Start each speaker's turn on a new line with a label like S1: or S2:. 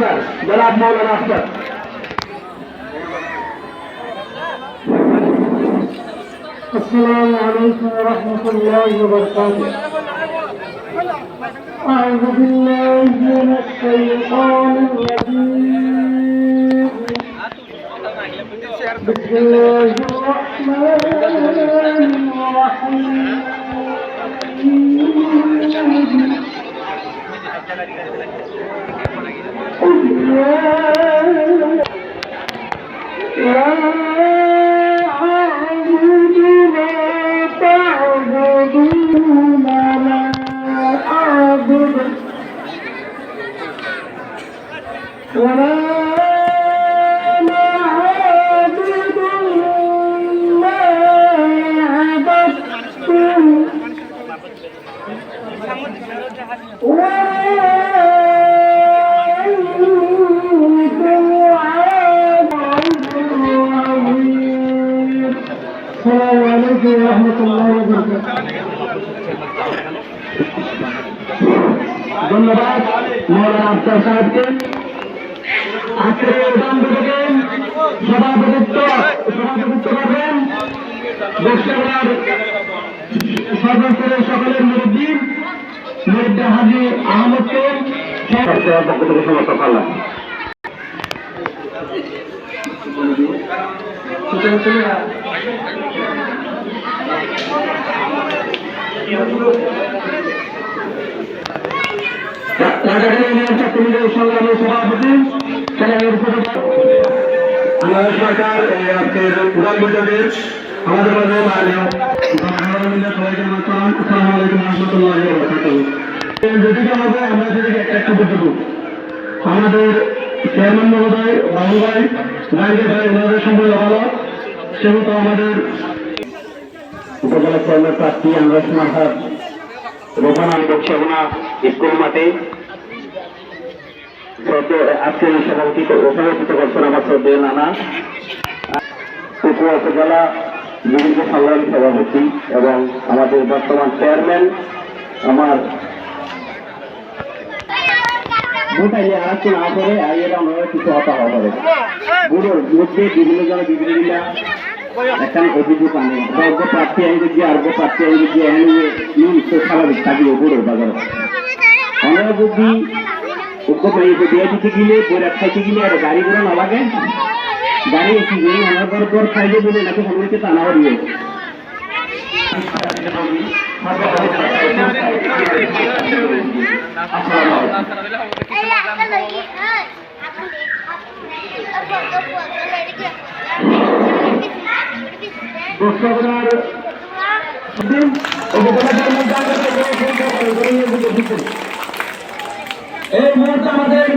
S1: আফতার জনাব মৌলানা আফতার
S2: السلام عليكم ورحمة الله وبركاته أعوذ بالله من الشيطان الرجيم بسم الله الرحمن الرحيم
S1: ধন্যবাদ মৌলানা আফতার সাহেবকে। আজকের এই বৈঠকে সভাপতিত্ব সভাপতিত্ব করবেন বক্তব্যার সর্বস্তরের সকলের মুরব্বী মুরব্বী হাজি আহমদকে পক্ষ থেকে সমস্ত পাল্লা রাজাকার ছাত্রলীগের সংগ্রামী সভাপতি আমাদের মাঝে চেয়ারম্যান মহোদয় বাবু ভাই, গান্ধী ভাই, ওনাদের সম্পর্কে ভালো সেহেতু আমাদের উপজেলা চেয়ারম্যান প্রার্থী আমরা স্কুল মাঠে সভাপতি এবং আমাদের বর্তমান চেয়ারম্যান, আমার কিছু হতা হবে বুড়োর মধ্যে বিভিন্ন অভিযোগ আনে। অজ্ঞ প্রার্থী যে অজ্ঞ প্রার্থী আইবে যে বাজারে আমরা যদি অজ্ঞ পাইবে দিয়ে দিতে গেলে বৈরাট খাইতে গেলে আর গাড়ি ঘোড়া না লাগে। গাড়ি কি গেলে আমার পর পর খাইলে বলে নাকি সময়কে টানা দিন উপজেলার মধ্যে এই মুহূর্তে আমাদের